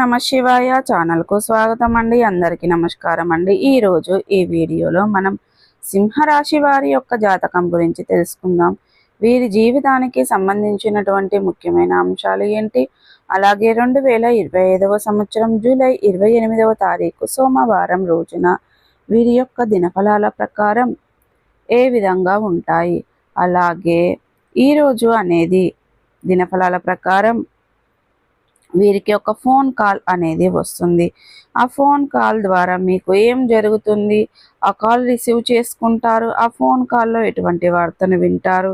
నమ శివాయ ఛానల్కు స్వాగతం అండి అందరికీ నమస్కారం అండి ఈరోజు ఈ వీడియోలో మనం సింహరాశి వారి యొక్క జాతకం గురించి తెలుసుకుందాం. వీరి జీవితానికి సంబంధించినటువంటి ముఖ్యమైన అంశాలు ఏంటి? అలాగే రెండు వేల ఇరవై ఐదవ సంవత్సరం జూలై ఇరవై ఎనిమిదవ తారీఖు సోమవారం రోజున వీరి యొక్క దినఫలాల ప్రకారం ఏ విధంగా ఉంటాయి? అలాగే ఈరోజు అనేది దినఫలాల ప్రకారం వీరికి ఒక ఫోన్ కాల్ అనేది వస్తుంది. ఆ ఫోన్ కాల్ ద్వారా మీకు ఏం జరుగుతుంది? ఆ కాల్ రిసీవ్ చేసుకుంటారు. ఆ ఫోన్ కాల్లో ఎటువంటి వార్తను వింటారు?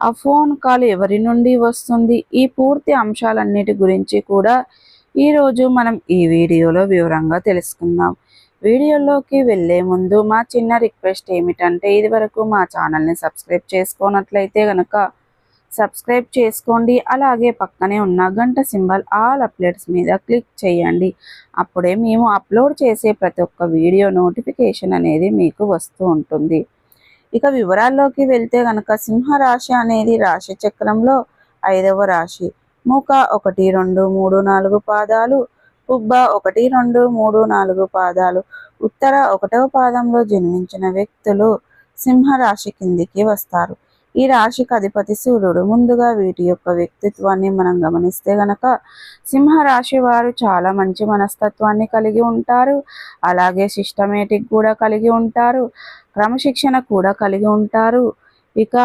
ఆ ఫోన్ కాల్ ఎవరి నుండి వస్తుంది? ఈ పూర్తి అంశాలన్నిటి గురించి కూడా ఈరోజు మనం ఈ వీడియోలో వివరంగా తెలుసుకుందాం. వీడియోలోకి వెళ్ళే ముందు మా చిన్న రిక్వెస్ట్ ఏమిటంటే ఇదివరకు మా ఛానల్ని సబ్స్క్రైబ్ చేసుకోనట్లయితే కనుక సబ్స్క్రైబ్ చేసుకోండి. అలాగే పక్కనే ఉన్న గంట సింబల్ ఆల్ అప్డేట్స్ మీద క్లిక్ చేయండి. అప్పుడే మేము అప్లోడ్ చేసే ప్రతి ఒక్క వీడియో నోటిఫికేషన్ అనేది మీకు వస్తూ ఉంటుంది. ఇక వివరాల్లోకి వెళ్తే కనుక సింహరాశి అనేది రాశి చక్రంలో ఐదవ రాశి. మూక ఒకటి రెండు మూడు నాలుగు పాదాలు పుబ్బ ఒకటి రెండు మూడు నాలుగు పాదాలు. ఉత్తర ఒకటవ పాదంలో జన్మించిన వ్యక్తులు సింహరాశి కిందికి వస్తారు. ఈ రాశికి అధిపతి సూర్యుడు ముందుగా వీటి యొక్క వ్యక్తిత్వాన్ని మనం గమనిస్తే గనక సింహరాశి వారు చాలా మంచి మనస్తత్వాన్ని కలిగి ఉంటారు. అలాగే సిస్టమేటిక్ కూడా కలిగి ఉంటారు. క్రమశిక్షణ కూడా కలిగి ఉంటారు. ఇక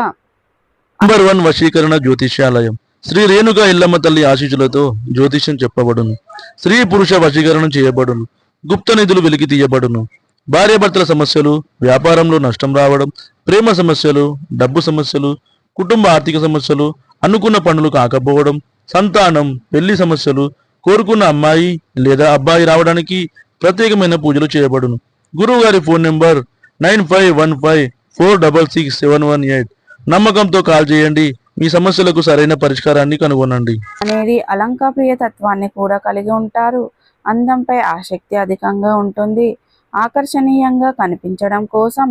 నంబర్ వన్ వశీకరణ జ్యోతిష్యాలయం. శ్రీ రేణుక ఇల్లమ్మ తల్లి ఆశీస్సులతో జ్యోతిష్యం చెప్పబడును. స్త్రీ పురుష వశీకరణం చేయబడును. గుప్త నిధులు వెలికి తీయబడును. భార్యాభర్తల సమస్యలు వ్యాపారంలో నష్టం రావడం ప్రేమ సమస్యలు డబ్బు సమస్యలు కుటుంబ ఆర్థిక సమస్యలు అనుకున్న పనులు కాకపోవడం సంతానం పెళ్ళి సమస్యలు కోరుకున్న అమ్మాయి లేదా అబ్బాయి రావడానికి ప్రత్యేకమైన పూజలు చేయబడును. గురువు గారి phone number nine five one five four double six seven one eight. నమ్మకంతో కాల్ చేయండి మీ సమస్యలకు సరైన పరిష్కారాన్ని కనుగొనండి. అనేది అలంకాప్రియ తత్వాన్ని కూడా కలిగి ఉంటారు. అందంపై ఆసక్తి అధికంగా ఉంటుంది. ఆకర్షణీయంగా కనిపించడం కోసం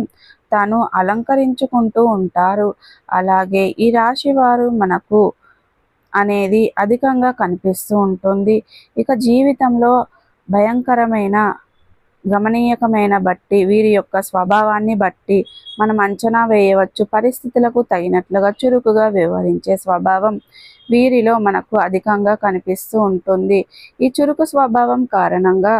తాను అలంకరించుకుంటూ ఉంటారు. అలాగే ఈ రాశి వారు మనకు అనేది అధికంగా కనిపిస్తూ ఉంటుంది. ఇక జీవితంలో భయంకరమైన గమనీయకమైన బట్టి వీరి యొక్క స్వభావాన్ని బట్టి మనం అంచనా వేయవచ్చు. పరిస్థితులకు తగినట్లుగా చురుకుగా వ్యవహరించే స్వభావం వీరిలో మనకు అధికంగా కనిపిస్తూ ఉంటుంది. ఈ చురుకు స్వభావం కారణంగా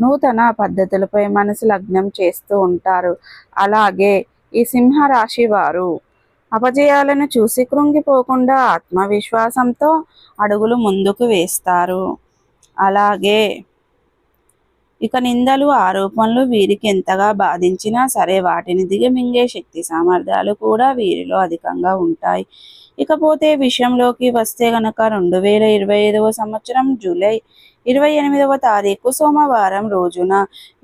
నూతన పద్ధతులపై మనసు లగ్నం చేస్తూ ఉంటారు. అలాగే ఈ సింహరాశి వారు అపజయాలను చూసి కృంగిపోకుండా ఆత్మవిశ్వాసంతో అడుగులు ముందుకు వేస్తారు. అలాగే ఇక నిందలు ఆరోపణలు వీరికి ఎంతగా బాధించినా సరే వాటిని దిగమింగే శక్తి సామర్థ్యాలు కూడా వీరిలో అధికంగా ఉంటాయి. ఇకపోతే విషయంలోకి వస్తే గనక రెండు వేల ఇరవై ఐదవ సంవత్సరం జూలై ఇరవై ఎనిమిదవ తారీఖు సోమవారం రోజున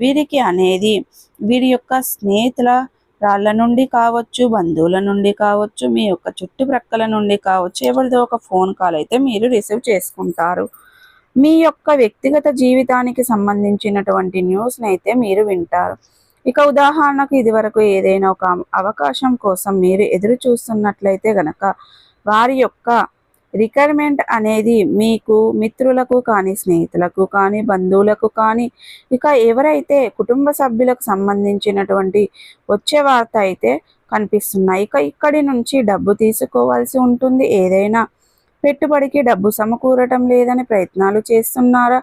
వీరికి అనేది వీరి యొక్క స్నేహితుల రాళ్ళ నుండి కావచ్చు బంధువుల నుండి కావచ్చు మీ యొక్క చుట్టుప్రక్కల నుండి కావచ్చు ఎవరిదో ఒక ఫోన్ కాల్ అయితే మీరు రిసీవ్ చేసుకుంటారు. మీ యొక్క వ్యక్తిగత జీవితానికి సంబంధించినటువంటి న్యూస్ని అయితే మీరు వింటారు. ఇక ఉదాహరణకు ఇదివరకు ఏదైనా ఒక అవకాశం కోసం మీరు ఎదురు చూస్తున్నట్లయితే గనక వారి యొక్క రిక్వైర్మెంట్ అనేది మీకు మిత్రులకు కానీ స్నేహితులకు కానీ బంధువులకు కానీ ఇక ఎవరైతే కుటుంబ సభ్యులకు సంబంధించినటువంటి వచ్చే వార్త అయితే కనిపిస్తున్నాయి ఇక ఇక్కడి నుంచి డబ్బు తీసుకోవాల్సి ఉంటుంది. ఏదైనా పెట్టుబడికి డబ్బు సమకూరటం లేదని ప్రయత్నాలు చేస్తున్నారా?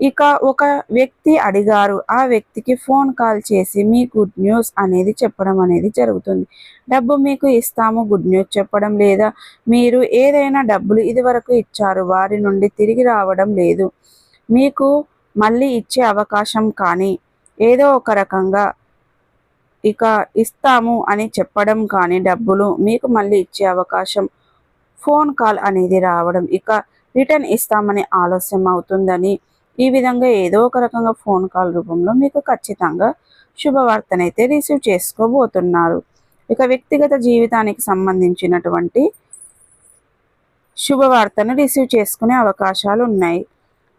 ఇక ఒక వ్యక్తి అడిగారు. ఆ వ్యక్తికి ఫోన్ కాల్ చేసి మీ గుడ్ న్యూస్ అనేది చెప్పడం అనేది జరుగుతుంది. డబ్బు మీకు ఇస్తాము గుడ్ న్యూస్ చెప్పడం లేదా మీరు ఏదైనా డబ్బులు ఇదివరకు ఇచ్చారు వారి నుండి తిరిగి రావడం లేదు. మీకు మళ్ళీ ఇచ్చే అవకాశం కానీ ఏదో ఒక రకంగా ఇక ఇస్తాము అని చెప్పడం కానీ డబ్బులు మీకు మళ్ళీ ఇచ్చే అవకాశం ఫోన్ కాల్ అనేది రావడం ఇక రిటర్న్ ఇస్తామని ఆలస్యం అవుతుందని ఈ విధంగా ఏదో ఒక రకంగా ఫోన్ కాల్ రూపంలో మీకు ఖచ్చితంగా శుభవార్తనైతే రిసీవ్ చేసుకోబోతున్నారు. ఇక వ్యక్తిగత జీవితానికి సంబంధించినటువంటి శుభవార్తను రిసీవ్ చేసుకునే అవకాశాలు ఉన్నాయి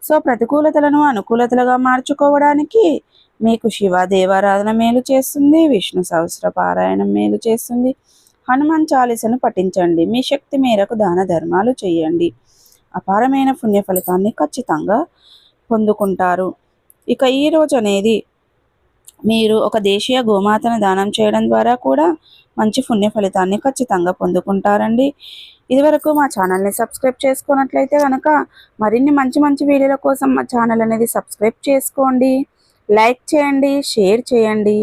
సో ప్రతికూలతలను అనుకూలతలుగా మార్చుకోవడానికి మీకు శివ దేవారాధన మేలు చేస్తుంది విష్ణు సహస్ర పారాయణం మేలు చేస్తుంది. హనుమాన్ చాలీసను పఠించండి. మీ శక్తి మేరకు దాన ధర్మాలు చేయండి. అపారమైన పుణ్య ఫలితాన్ని ఖచ్చితంగా పొందుకుంటారు. ఇక ఈ రోజు అనేది మీరు ఒక దేశీయ గోమాతను దానం చేయడం ద్వారా కూడా మంచి పుణ్య ఫలితాన్ని ఖచ్చితంగా పొందుకుంటారండి. ఇదివరకు మా ఛానల్ని సబ్స్క్రైబ్ చేసుకున్నట్లయితే కనుక మరిన్ని మంచి మంచి వీడియోల కోసం మా ఛానల్ అనేది సబ్స్క్రైబ్ చేసుకోండి. లైక్ చేయండి షేర్ చేయండి.